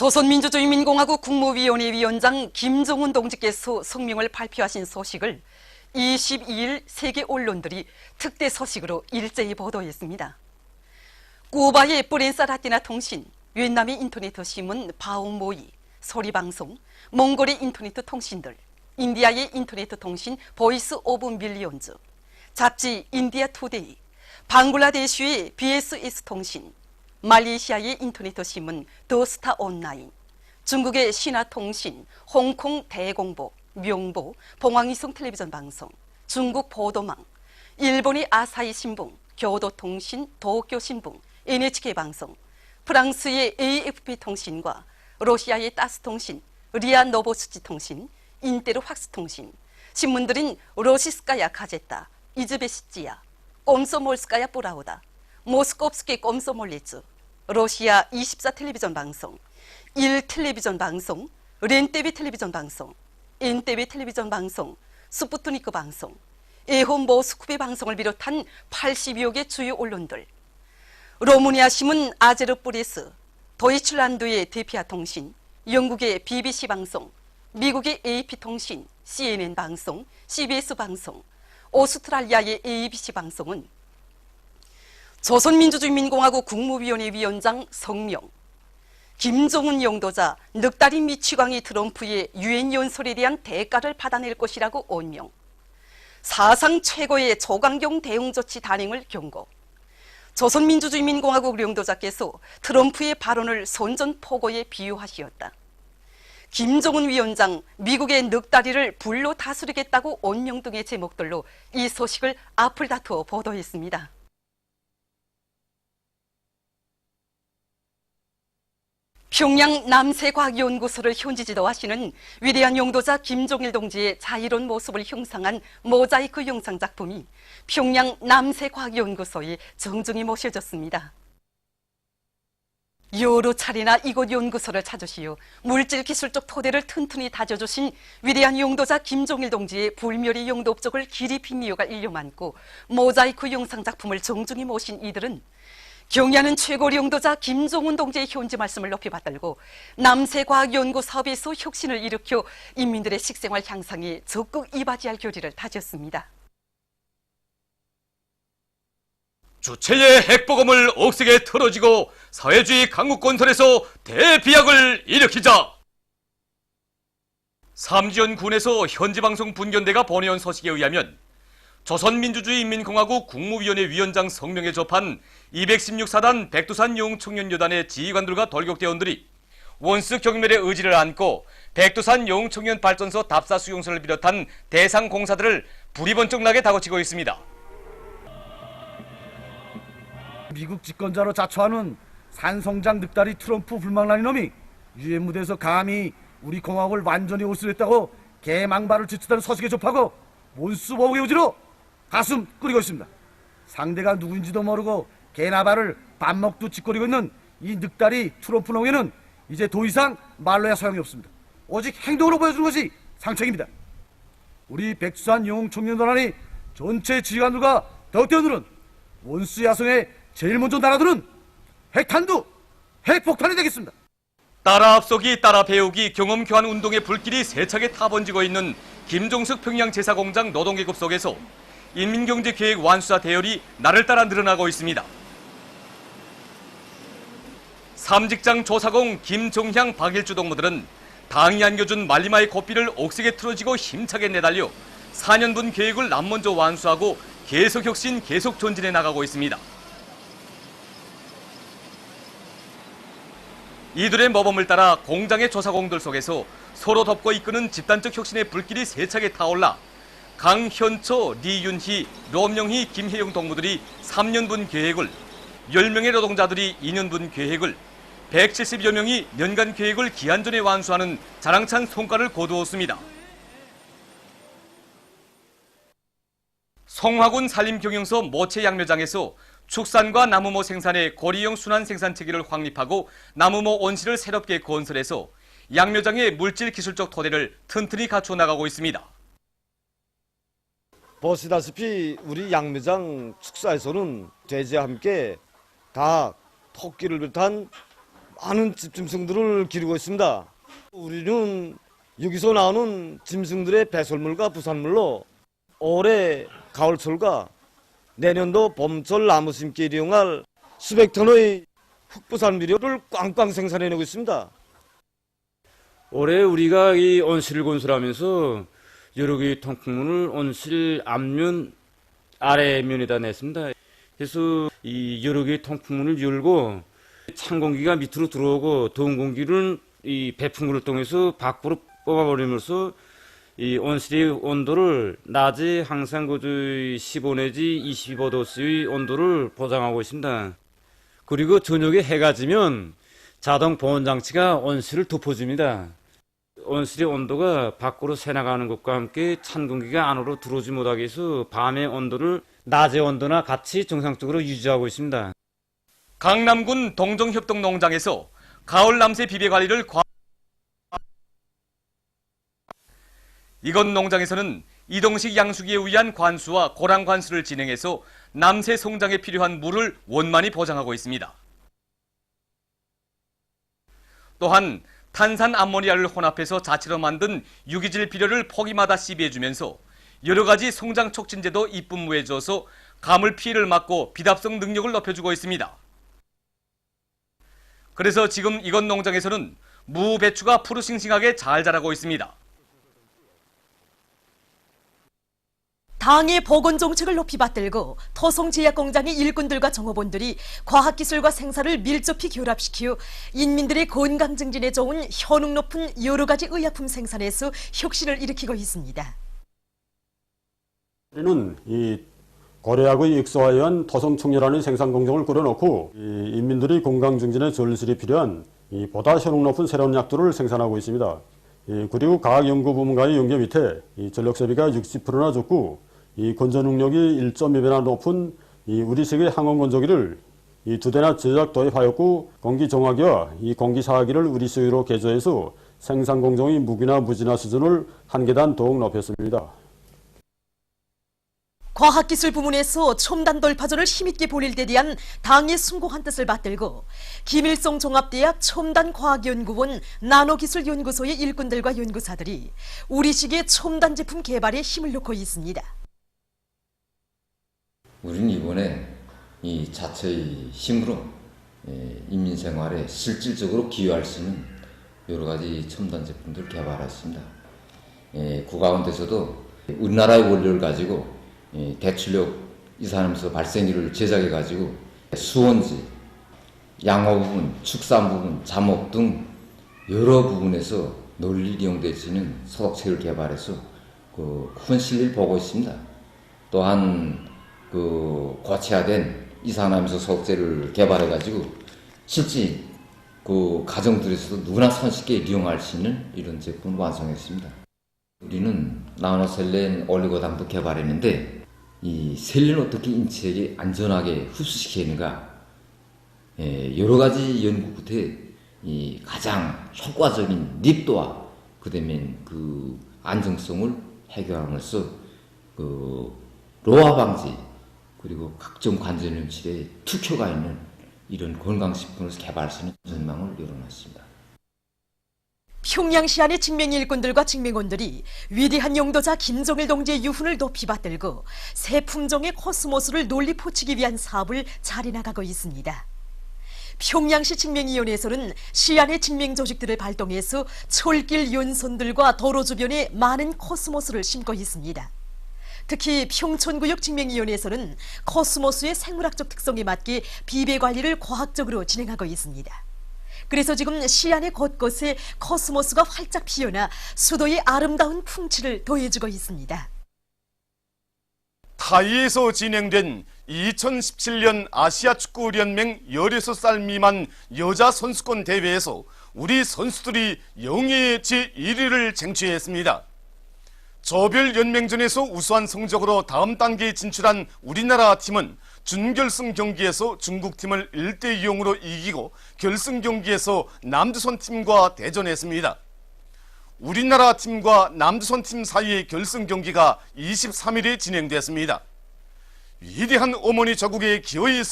조선민주주의민공화국 국무위원회 위원장 김종훈 동지께서 성명을 발표하신 소식을 22일 세계 언론들이 특대 소식으로 일제히 보도했습니다. 쿠바의 프렌사라티나 통신,越南의 인터넷 신문 바오모이, 소리방송, 몽골의 인터넷 통신들, 인디아의 인터넷 통신 보이스 오브 밀리언즈, 잡지 인디아 투데이, 방글라데시의 BSS 통신, 말레이시아의 인터넷 신문 더 스타 온라인, 중국의 신화통신, 홍콩 대공보, 명보, 봉황이성 텔레비전 방송, 중국 보도망, 일본의 아사히 신봉, 교도통신, 도쿄 신봉, NHK 방송, 프랑스의 AFP 통신과 러시아의 따스 통신, 리아 노보스치 통신, 인테르 확스 통신, 신문들인 로시스카야 가제타, 이즈베시찌야, 꼼소몰스카야 뿌라우다, 모스코프스키 꼼소몰리츠, 러시아 24 텔레비전 방송, 1 텔레비전 방송, 렌테비 텔레비전 방송, 엔테비 텔레비전 방송, 스푸트니크 방송, 에혼 모스쿠비 방송을 비롯한 80여 개 주요 언론들, 로마니아 신문 아제르 뿌리스, 도이칠란드의 대피아 통신, 영국의 BBC 방송, 미국의 AP 통신, CNN 방송, CBS 방송, 오스트랄리아의 ABC 방송은 조선민주주의민공화국 국무위원회 위원장 성명, 김정은 영도자 늑다리 미치광이 트럼프의 유엔 연설에 대한 대가를 받아낼 것이라고 언명, 사상 최고의 조강경 대응조치 단행을 경고, 조선민주주의민공화국 영도자께서 트럼프의 발언을 선전포고에 비유하시었다. 김정은 위원장 미국의 늑다리를 불로 다스리겠다고 언명 등의 제목들로 이 소식을 앞을 다투어 보도했습니다. 평양 남세과학연구소를 현지 지도하시는 위대한 용도자 김종일 동지의 자유로운 모습을 형상한 모자이크 영상 작품이 평양 남세과학연구소에 정중히 모셔졌습니다. 여러 차례나 이곳 연구소를 찾으시어 물질 기술적 토대를 튼튼히 다져주신 위대한 용도자 김종일 동지의 불멸의 용도 업적을 길이 핀 이유가 일려 많고 모자이크 영상 작품을 정중히 모신 이들은 경야는 최고 용도자 김종훈 동지의 현지 말씀을 높이 받들고 남세과학연구 사업에서 혁신을 일으켜 인민들의 식생활 향상에 적극 이바지할 교리를 다졌습니다. 주체의 핵보검을 억세게 틀어지고 사회주의 강국 건설에서 대비약을 일으키자. 삼지연 군에서 현지방송 분견대가 보내온 소식에 의하면 조선민주주의인민공화국 국무위원회 위원장 성명에 접한 216사단 백두산 용청년여단의 지휘관들과 돌격대원들이 원수 경멸의 의지를 안고 백두산 용청년 발전소 답사 수용소를 비롯한 대상 공사들을 불이 번쩍 나게 다그치고 있습니다. 미국 집권자로 자처하는 산성장 늑다리 트럼프 불망나니 놈이 유엔 무대에서 감히 우리 공화국을 완전히 오스렸다고 개망발을 지치다는 서식에 접하고 몬스보복의 의지로 가슴 끓이고 있습니다. 상대가 누구인지도 모르고 개나 발을 밥 먹도 짓거리고 있는 이 늑다리 트럼프 놈에는 이제 더 이상 말로야 소용이 없습니다. 오직 행동으로 보여주는 것이 상책입니다. 우리 백수산 영웅 청년단원이 전체 지휘관들과 덕대원들은 원수 야성의 제일 먼저 날아드는 핵탄두, 핵폭탄이 되겠습니다. 따라 앞서기 따라 배우기 경험 교환 운동의 불길이 세차게 타번지고 있는 김종석 평양 제사공장 노동계급 속에서 인민경제계획 완수사 대열이 날을 따라 늘어나고 있습니다. 삼직장 조사공 김종향 박일주 동무들은 당이 안겨준 말리마의 고삐를 옥색에 틀어지고 힘차게 내달려 4년분 계획을 남먼저 완수하고 계속 혁신 계속 전진해 나가고 있습니다. 이들의 모범을 따라 공장의 조사공들 속에서 서로 덮고 이끄는 집단적 혁신의 불길이 세차게 타올라 강현초, 리윤희, 롬영희, 김혜영 동무들이 3년분 계획을 10명의 노동자들이 2년분 계획을 170여 명이 년간 계획을 기한 전에 완수하는 자랑찬 성과를 거두었습니다. 성화군 산림경영서 모체 양묘장에서 축산과 나무모 생산의 고리형 순환 생산 체계를 확립하고 나무모 온실을 새롭게 건설해서 양묘장의 물질 기술적 토대를 튼튼히 갖춰 나가고 있습니다. 보시다시피 우리 양매장 축사에서는 돼지와 함께 다 토끼를 비롯한 많은 집 짐승들을 기르고 있습니다. 우리는 여기서 나오는 짐승들의 배설물과 부산물로 올해 가을철과 내년도 봄철 나무 심기에 이용할 수백 톤의 흑부산 미료를 꽝꽝 생산해내고 있습니다. 올해 우리가 이 온실을 건설하면서 여러 개의 통풍문을 온실 앞면 아래면에다 냈습니다. 그래서 이 여러 개의 통풍문을 열고 찬 공기가 밑으로 들어오고 더운 공기를 이 배풍구를 통해서 밖으로 뽑아버리면서 이 온실의 온도를 낮에 항상 그저 15 내지 25도씨의 온도를 보장하고 있습니다. 그리고 저녁에 해가 지면 자동 보온 장치가 온실을 덮어줍니다. 온실의 온도가 밖으로 새나가는 것과 함께 찬 공기가 안으로 들어오지 못하게 해서 밤의 온도를 낮의 온도나 같이 정상적으로 유지하고 있습니다. 강남군 동정협동 농장에서 가을 남새 비배 관리를 과... 이건 농장에서는 이동식 양수기에 의한 관수와 고랑 관수를 진행해서 남새 성장에 필요한 물을 원만히 보장하고 있습니다. 또한 탄산 암모니아를 혼합해서 자체로 만든 유기질 비료를 포기마다 시비해주면서 여러 가지 성장 촉진제도 입분무에 줘서 가물 피해를 막고 비답성 능력을 높여주고 있습니다. 그래서 지금 이건 농장에서는 무 배추가 푸르싱싱하게 잘 자라고 있습니다. 당의 보건 정책을 높이 받들고 토송 제약 공장의 일꾼들과 정호본들이 과학기술과 생산을 밀접히 결합시켜 인민들의 건강 증진에 좋은 효능 높은 여러 가지 의약품 생산에서 혁신을 일으키고 있습니다. 우리는 이 고려약의 익소화에 의한 토성 청렬하는 생산 공정을 꾸려놓고 이 인민들이 건강 증진에 절실히 필요한 이 보다 효능 높은 새로운 약들을 생산하고 있습니다. 이 그리고 과학연구부문과의 연계 밑에 이 전력세비가 60%나 적고 이 건조 능력이 1.2배나 높은 이 우리 세계 항원 건조기를 이 두 대나 제작 도입하였고 공기 정화기와 이 공기 사화기를 우리 소유로 개조해서 생산 공정의 무기나 무진화 수준을 한 계단 더욱 높였습니다. 과학기술 부문에서 첨단 돌파전을 힘있게 벌일 데 대한 당의 숭고한 뜻을 받들고 김일성 종합대학 첨단과학연구원 나노기술연구소의 일꾼들과 연구사들이 우리식의 첨단 제품 개발에 힘을 놓고 있습니다. 우리는 이번에 이 자체의 힘으로 예, 인민 생활에 실질적으로 기여할 수 있는 여러 가지 첨단 제품들을 개발했습니다. 예, 그 가운데서도 우리나라의 원료를 가지고 예, 대출력 이산화탄소 발생유를 제작해 가지고 수원지, 양호 부분, 축산 부분, 잠옷 등 여러 부분에서 널리 이용될 수 있는 소독체를 개발해서 그큰 실리를 보고 있습니다. 또한 그 고체화된 이산화탄소 소독제를 개발해 가지고 실제 그 가정들에서도 누구나 손쉽게 이용할 수 있는 이런 제품을 완성했습니다. 우리는 나노셀렌 올리고당도 개발했는데 이 셀렌을 어떻게 인체에게 안전하게 흡수시키는가 예, 여러 가지 연구 끝에 이 가장 효과적인 립도와 그다음에 그 안정성을 해결함으로써 그 로화 방지 그리고 각종 관절 염 치료에 특효가 있는 이런 건강식품을 개발할 수 있는 전망을 열어놨습니다. 평양시 안의 증명 일꾼들과 증명원들이 위대한 용도자 김정일 동지의 유훈을 높이 받들고 새 품종의 코스모스를 논리 포치기 위한 사업을 잘 해나가고 있습니다. 평양시 증명위원회에서는 시안의 증명 조직들을 발동해서 철길 연선들과 도로 주변에 많은 코스모스를 심고 있습니다. 특히 평촌구역 증명위원회에서는 코스모스의 생물학적 특성에 맞게 비배 관리를 과학적으로 진행하고 있습니다. 그래서 지금 시안의 곳곳에 코스모스가 활짝 피어나 수도의 아름다운 풍치를 더해주고 있습니다. 타이에서 진행된 2017년 아시아 축구연맹 16살 미만 여자 선수권 대회에서 우리 선수들이 영예의 제 1위를 쟁취했습니다. 조별 연맹전에서 우수한 성적으로 다음 단계에 진출한 우리나라 팀은 준결승 경기에서 중국 팀을 1대 0으로 이기고 결승 경기에서 남조선 팀과 대전했습니다. 우리나라 팀과 남조선 팀 사이의 결승 경기가 23일에 진행됐습니다. 위대한 어머니 조국의 기어이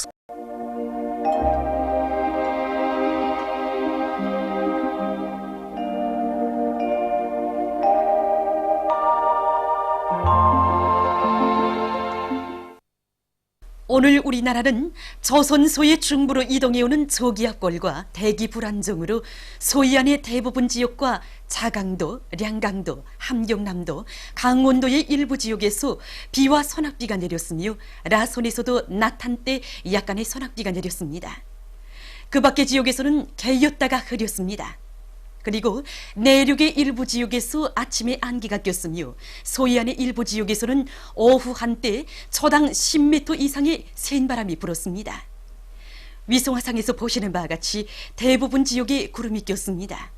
오늘 우리나라는 조선소의 중부로 이동해오는 저기압골과 대기 불안정으로 소위 안의 대부분 지역과 자강도, 량강도, 함경남도, 강원도의 일부 지역에서 비와 소낙비가 내렸으며 라손에서도 낮 한때 약간의 소낙비가 내렸습니다. 그 밖의 지역에서는 개였다가 흐렸습니다. 그리고 내륙의 일부 지역에서 아침에 안개가 꼈으며 소해안의 일부 지역에서는 오후 한때 초당 10m 이상의 센 바람이 불었습니다. 위성화상에서 보시는 바와 같이 대부분 지역에 구름이 꼈습니다.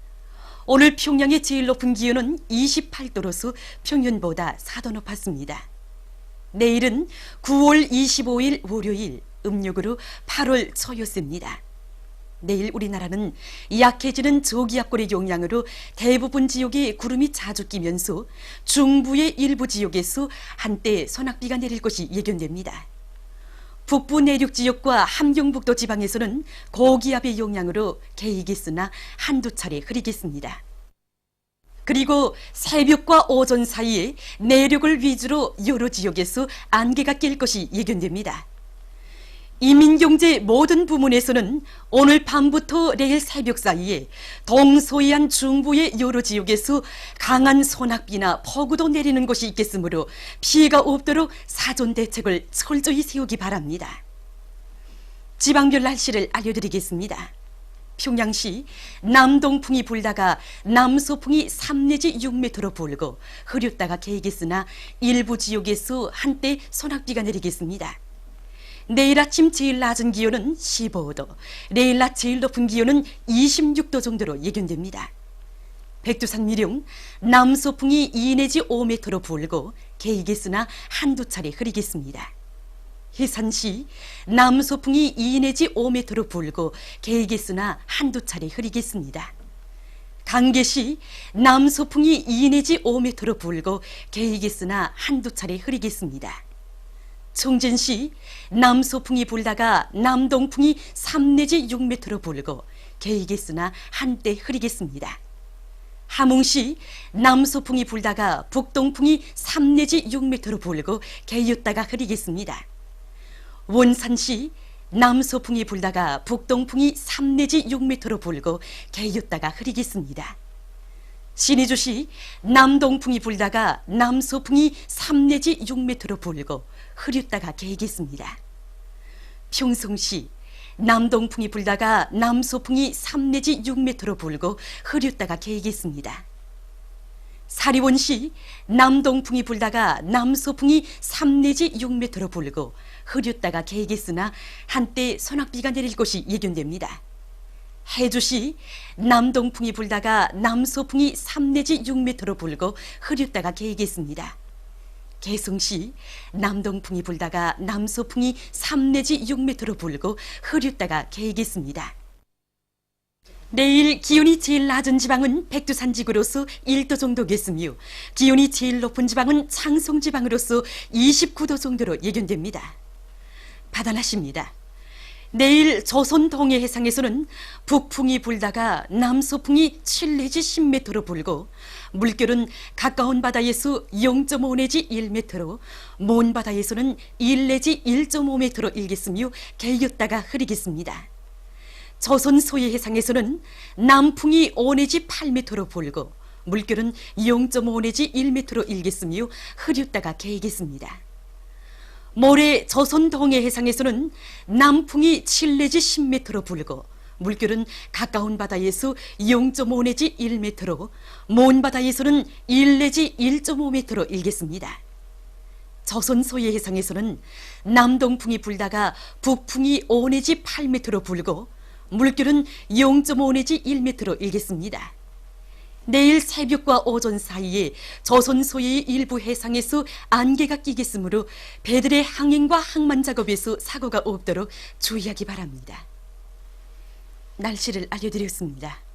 오늘 평양의 제일 높은 기온은 28도로서 평년보다 4도 높았습니다. 내일은 9월 25일 월요일 음력으로 8월 초였습니다. 내일 우리나라는 약해지는 저기압골의 영향으로 대부분 지역에 구름이 자주 끼면서 중부의 일부 지역에서 한때 소낙비가 내릴 것이 예견됩니다. 북부 내륙 지역과 함경북도 지방에서는 고기압의 영향으로 개이겠으나 한두 차례 흐리겠습니다. 그리고 새벽과 오전 사이에 내륙을 위주로 여러 지역에서 안개가 낄 것이 예견됩니다. 이민경제 모든 부문에서는 오늘 밤부터 내일 새벽 사이에 동서해안 중부의 여러 지역에서 강한 소낙비나 폭우도 내리는 것이 있겠으므로 피해가 없도록 사전 대책을 철저히 세우기 바랍니다. 지방별 날씨를 알려드리겠습니다. 평양시 남동풍이 불다가 남서풍이 3 내지 6m로 불고 흐렸다가 개겠으나 일부 지역에서 한때 소낙비가 내리겠습니다. 내일 아침 제일 낮은 기온은 15도, 내일 낮 제일 높은 기온은 26도 정도로 예견됩니다. 백두산 미령 남서풍이 2 내지 5m로 불고 개이겠으나 한두 차례 흐리겠습니다. 해산시 남서풍이 2 내지 5m로 불고 개이겠으나 한두 차례 흐리겠습니다. 강계시 남서풍이 2 내지 5m로 불고 개이겠으나 한두 차례 흐리겠습니다. 청진시 남서풍이 불다가 남동풍이 3 내지 6m로 불고 개이겠으나 한때 흐리겠습니다. 함흥시 남서풍이 불다가 북동풍이 3 내지 6m로 불고 개였다가 흐리겠습니다. 원산시 남서풍이 불다가 북동풍이 3 내지 6m로 불고 개였다가 흐리겠습니다. 신의주시 남동풍이 불다가 남서풍이 3 내지 6m로 불고 흐렸다가 개겠습니다. 평성시 남동풍이 불다가 남서풍이 3 내지 6m로 불고 흐렸다가 개겠습니다. 사리원시 남동풍이 불다가 남서풍이 3 내지 6m로 불고 흐렸다가 개겠으나 한때 소낙비가 내릴 것이 예견됩니다. 해주시 남동풍이 불다가 남서풍이 3 내지 6m로 불고 흐렸다가 개겠습니다. 개성시 남동풍이 불다가 남서풍이 3 내지 6m로 불고 흐렸다가 개겠습니다. 내일 기온이 제일 낮은 지방은 백두산 지구로서 1도 정도겠으며 기온이 제일 높은 지방은 창송 지방으로서 29도 정도로 예견됩니다. 바다나십니다. 내일 조선 동해 해상에서는 북풍이 불다가 남서풍이 7 내지 10m로 불고 물결은 가까운 바다에서 0.5 내지 1m로 먼 바다에서는 1 내지 1.5m로 일겠으며 개겼다가 흐리겠습니다. 조선 소해 해상에서는 남풍이 5 내지 8m로 불고 물결은 0.5 내지 1m로 일겠으며 흐렸다가 개겠습니다. 모레 조선 동해 해상에서는 남풍이 7 내지 10m로 불고 물결은 가까운 바다에서 0.5 내지 1m로 먼 바다에서는 1 내지 1.5m로 일겠습니다. 조선 소해 해상에서는 남동풍이 불다가 북풍이 5 내지 8m로 불고 물결은 0.5 내지 1m로 일겠습니다. 내일 새벽과 오전 사이에 조선 소의 일부 해상에서 안개가 끼겠으므로 배들의 항행과 항만 작업에서 사고가 없도록 주의하기 바랍니다. 날씨를 알려드렸습니다.